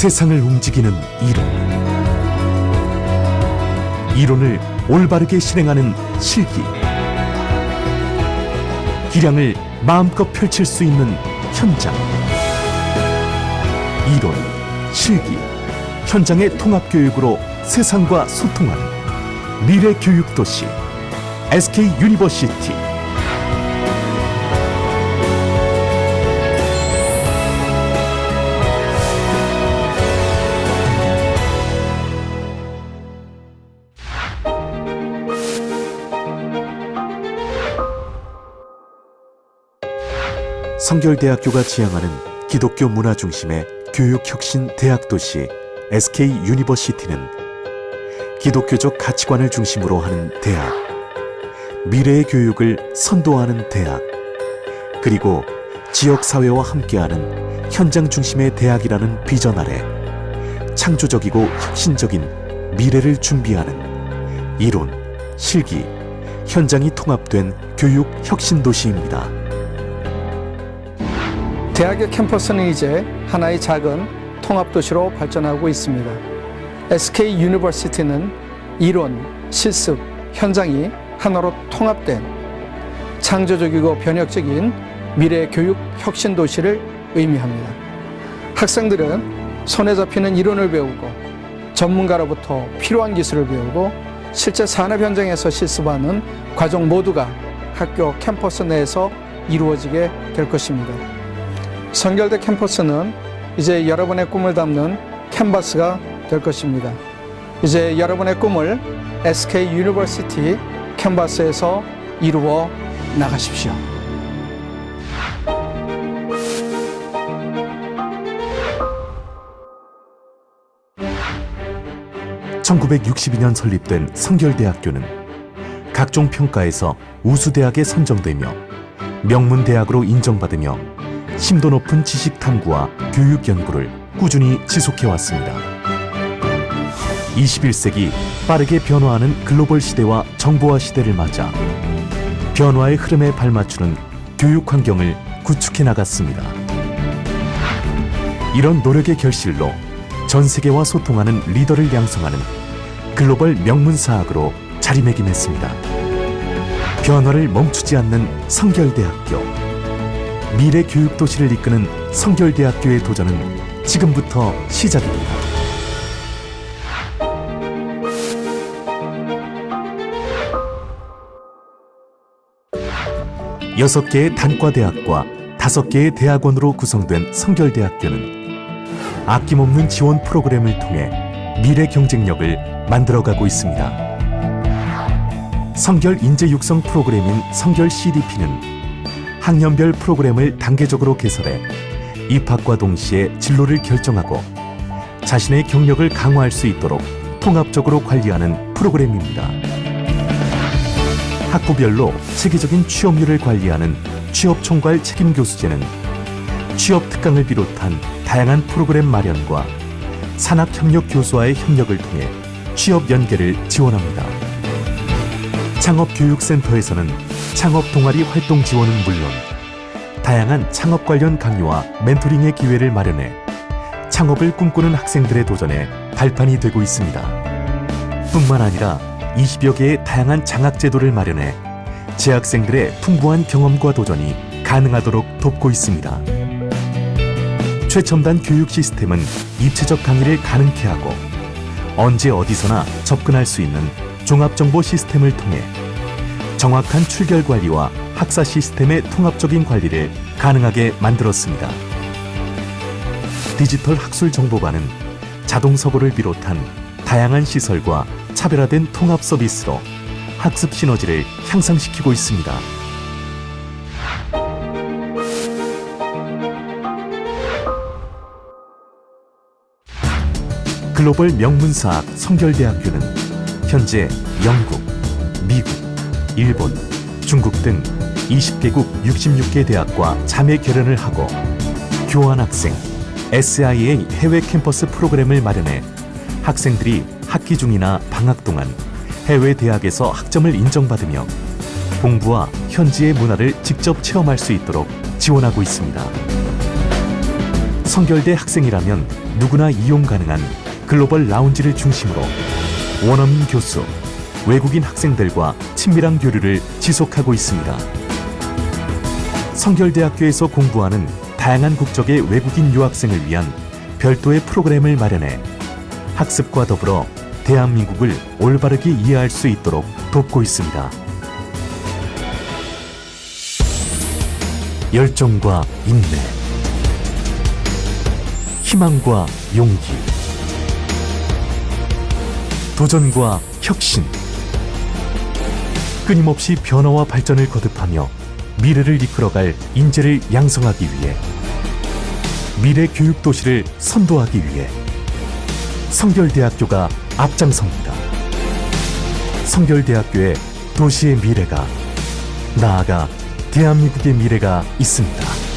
세상을 움직이는 이론. 이론을 올바르게 실행하는 실기. 기량을 마음껏 펼칠 수 있는 현장. 이론, 실기, 현장의 통합교육으로 세상과 소통하는 미래 교육 도시 SK 유니버시티. 성결대학교가 지향하는 기독교 문화 중심의 교육 혁신 대학 도시 SK 유니버시티는 기독교적 가치관을 중심으로 하는 대학, 미래의 교육을 선도하는 대학, 그리고 지역 사회와 함께하는 현장 중심의 대학이라는 비전 아래 창조적이고 혁신적인 미래를 준비하는 이론, 실기, 현장이 통합된 교육 혁신 도시입니다. 대학의 캠퍼스는 이제 하나의 작은 통합도시로 발전하고 있습니다. SK 유니버시티는 이론, 실습, 현장이 하나로 통합된 창조적이고 변혁적인 미래 교육 혁신 도시를 의미합니다. 학생들은 손에 잡히는 이론을 배우고 전문가로부터 필요한 기술을 배우고 실제 산업 현장에서 실습하는 과정 모두가 학교 캠퍼스 내에서 이루어지게 될 것입니다. 성결대 캠퍼스는 이제 여러분의 꿈을 담는 캔버스가 될 것입니다. 이제 여러분의 꿈을 SK 유니버시티 캔버스에서 이루어 나가십시오. 1962년 설립된 성결대학교는 각종 평가에서 우수대학에 선정되며 명문대학으로 인정받으며 심도 높은 지식 탐구와 교육 연구를 꾸준히 지속해 왔습니다. 21세기 빠르게 변화하는 글로벌 시대와 정보화 시대를 맞아 변화의 흐름에 발맞추는 교육 환경을 구축해 나갔습니다. 이런 노력의 결실로 전 세계와 소통하는 리더를 양성하는 글로벌 명문 사학으로 자리매김했습니다. 변화를 멈추지 않는 성결대학교. 미래 교육 도시를 이끄는 성결대학교의 도전은 지금부터 시작입니다. 여섯 개의 단과대학과 다섯 개의 대학원으로 구성된 성결대학교는 아낌없는 지원 프로그램을 통해 미래 경쟁력을 만들어가고 있습니다. 성결 인재 육성 프로그램인 성결 CDP는 학년별 프로그램을 단계적으로 개설해 입학과 동시에 진로를 결정하고 자신의 경력을 강화할 수 있도록 통합적으로 관리하는 프로그램입니다. 학부별로 체계적인 취업률을 관리하는 취업총괄 책임교수제는 취업 특강을 비롯한 다양한 프로그램 마련과 산학협력 교수와의 협력을 통해 취업 연계를 지원합니다. 창업교육센터에서는 창업 동아리 활동 지원은 물론 다양한 창업 관련 강의와 멘토링의 기회를 마련해 창업을 꿈꾸는 학생들의 도전에 발판이 되고 있습니다. 뿐만 아니라 20여 개의 다양한 장학 제도를 마련해 재학생들의 풍부한 경험과 도전이 가능하도록 돕고 있습니다. 최첨단 교육 시스템은 입체적 강의를 가능케 하고 언제 어디서나 접근할 수 있는 종합정보 시스템을 통해 정확한 출결 관리와 학사 시스템의 통합적인 관리를 가능하게 만들었습니다. 디지털 학술 정보관은 자동 서고를 비롯한 다양한 시설과 차별화된 통합 서비스로 학습 시너지를 향상시키고 있습니다. 글로벌 명문사학 성결대학교는 현재 영국, 미국, 일본, 중국 등 20개국 66개 대학과 자매 결연을 하고 교환학생, SIA 해외 캠퍼스 프로그램을 마련해 학생들이 학기 중이나 방학 동안 해외 대학에서 학점을 인정받으며 공부와 현지의 문화를 직접 체험할 수 있도록 지원하고 있습니다. 성결대 학생이라면 누구나 이용 가능한 글로벌 라운지를 중심으로 원어민 교수, 외국인 학생들과 친밀한 교류를 지속하고 있습니다. 성결대학교에서 공부하는 다양한 국적의 외국인 유학생을 위한 별도의 프로그램을 마련해 학습과 더불어 대한민국을 올바르게 이해할 수 있도록 돕고 있습니다. 열정과 인내, 희망과 용기, 도전과 혁신, 끊임없이 변화와 발전을 거듭하며 미래를 이끌어갈 인재를 양성하기 위해 미래 교육 도시를 선도하기 위해 성결대학교가 앞장섭니다. 성결대학교의 도시의 미래가 나아가 대한민국의 미래가 있습니다.